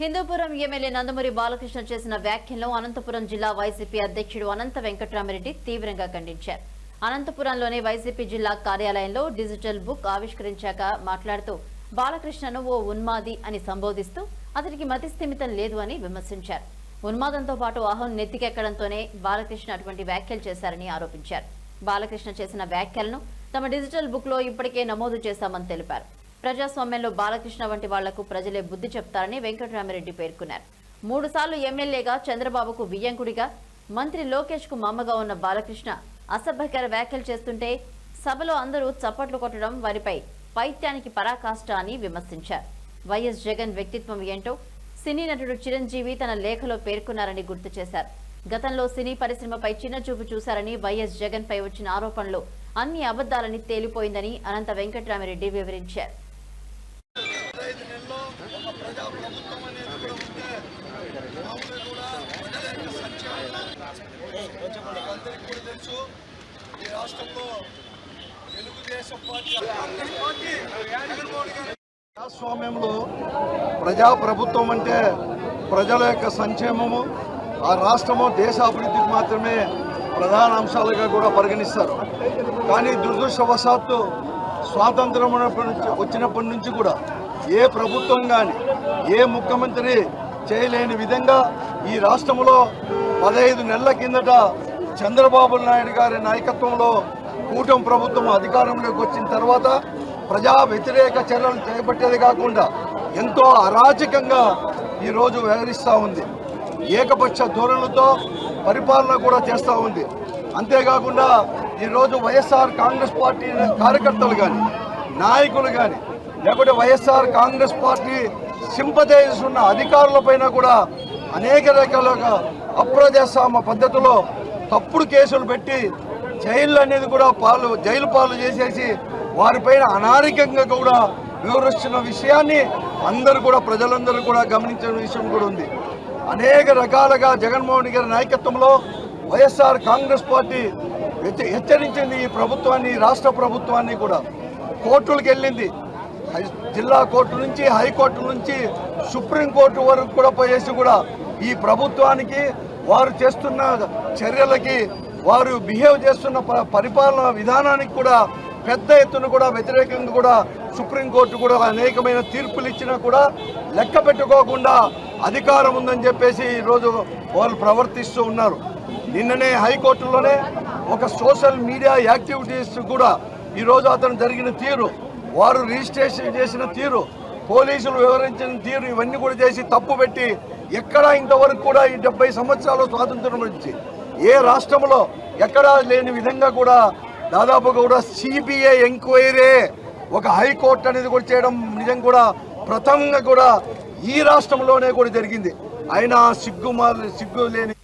Hindupuram MLA Nandamuri Balakrishna చేసిన వ్యాఖ్యలను అనంతపురం జిల్లా వైసీపీ అధ్యక్షుడు అనంత వెంకటరామరెడ్డి తీవ్రంగా ఖండించారు. అనంతపురంలోని వైసీపీ జిల్లా కార్యాలయంలో డిజిటల్ బుక్ ఆవిష్కరించాక మాట్లాడుతూ బాలకృష్ణను ఓ ఉన్మాది అని సంబోధిస్తూ అతనికి మతి స్థిమితం లేదు అని విమర్శించారు. ఉన్మాదంతో పాటు అహం నెత్తికెక్కడంతోనే బాలకృష్ణ అటువంటి వ్యాఖ్యలు చేశారని ఆరోపించారు. బాలకృష్ణ చేసిన వ్యాఖ్యలను తమ డిజిటల్ బుక్లో ఇప్పటికే నమోదు చేశామని తెలిపారు. ప్రజాస్వామ్యంలో బాలకృష్ణ వంటి వాళ్ళకు ప్రజలే బుద్ధి చెప్తారని వెంకటరామిరెడ్డి పేర్కొన్నారు. మూడు సార్లు ఎమ్మెల్యేగా చంద్రబాబుకు వియ్యంకుడిగా మంత్రి లోకేష్కు మామగా ఉన్న బాలకృష్ణ అసభ్యకర వ్యాఖ్యలు చేస్తుంటే సభలో అందరూ చప్పట్లు కొట్టడం వారిపై పైత్యానికి పరాకాష్ట అని విమర్శించారు. వైఎస్ జగన్ వ్యక్తిత్వం ఏంటో సినీ నటుడు చిరంజీవి తన లేఖలో పేర్కొన్నారని గుర్తు చేశారు. గతంలో సినీ పరిశ్రమపై చిన్న చూపు చూశారని వైఎస్ జగన్ పై వచ్చిన ఆరోపణలు అన్ని అబద్దాలని తేలిపోయిందని అనంత వెంకటరామిరెడ్డి వివరించారు. ఐదు నెలల్లో ఒక అనేది కూడా ఉంటే కూడా ప్రజల యొక్క సంక్షేమం అందరికీ కూడా తెలుసు. ఈ రాష్ట్రంలో తెలుగుదేశం పార్టీ పార్టీ జగన్మోహన్ ప్రజాస్వామ్యంలో ప్రజా ప్రభుత్వం అంటే ప్రజల యొక్క సంక్షేమము ఆ రాష్ట్రము దేశ అభివృద్ధికి మాత్రమే ప్రధాన అంశాలుగా కూడా పరిగణిస్తారు. కానీ దురదృష్టవశాత్తు స్వాతంత్రం నుంచి వచ్చినప్పటి నుంచి కూడా ఏ ప్రభుత్వం కానీ ఏ ముఖ్యమంత్రి చేయలేని విధంగా ఈ రాష్ట్రంలో పదహైదు నెలల కిందట చంద్రబాబు నాయుడు గారి నాయకత్వంలో కూటమి ప్రభుత్వం అధికారంలోకి వచ్చిన తర్వాత ప్రజా వ్యతిరేక చర్యలు చేపట్టేది కాకుండా ఎంతో అరాచకంగా ఈరోజు వ్యవహరిస్తూ ఉంది. ఏకపక్ష ధోరణులతో పరిపాలన కూడా చేస్తూ ఉంది. అంతేకాకుండా ఈరోజు వైఎస్ఆర్ కాంగ్రెస్ పార్టీ కార్యకర్తలు కానీ నాయకులు కానీ లేకపోతే వైఎస్ఆర్ కాంగ్రెస్ పార్టీ సింపథైజర్స్ ఉన్న అధికారులపైన కూడా అనేక రకాలుగా అప్రజాస్వామ్య పద్ధతిలో తప్పుడు కేసులు పెట్టి జైలు అనేది కూడా పాలు జైలు పాలు చేసేసి వారిపైన అనారికంగా కూడా వివరిస్తున్న విషయాన్ని అందరూ కూడా ప్రజలందరూ కూడా గమనించిన విషయం కూడా ఉంది. అనేక రకాలుగా జగన్మోహన్ గారి నాయకత్వంలో వైఎస్ఆర్ కాంగ్రెస్ పార్టీ హెచ్చరించింది ఈ ప్రభుత్వాన్ని రాష్ట్ర ప్రభుత్వాన్ని కూడా. కోర్టులకు వెళ్ళింది. జిల్లా కోర్టు నుంచి హైకోర్టు నుంచి సుప్రీంకోర్టు వరకు కూడా పోయేసి కూడా ఈ ప్రభుత్వానికి వారు చేస్తున్న చర్యలకి వారు బిహేవ్ చేస్తున్న ప- పరిపాలన విధానానికి కూడా పెద్ద ఎత్తున కూడా వ్యతిరేకంగా కూడా సుప్రీంకోర్టు కూడా అనేకమైన తీర్పులు ఇచ్చినా కూడా లెక్క పెట్టుకోకుండా అధికారం ఉందని చెప్పేసి ఈరోజు వాళ్ళు ప్రవర్తిస్తూ ఉన్నారు. నిన్ననే హైకోర్టులోనే ఒక సోషల్ మీడియా యాక్టివిటీస్ కూడా ఈరోజు అతను జరిగిన తీరు వారు రిజిస్ట్రేషన్ చేసిన తీరు పోలీసులు వివరించిన తీరు ఇవన్నీ కూడా చేసి తప్పు పెట్టి ఎక్కడా ఇంతవరకు కూడా ఈ డెబ్బై సంవత్సరాలు స్వాతంత్రం నుంచి ఏ రాష్ట్రంలో ఎక్కడా లేని విధంగా కూడా దాదాపుగా కూడా సిబిఐ ఎంక్వైరీ ఒక హైకోర్టు అనేది కూడా చేయడం నిజం కూడా ప్రథమంగా కూడా ఈ రాష్ట్రంలోనే కూడా జరిగింది. అయినా సిగ్గు సిగ్గు లేని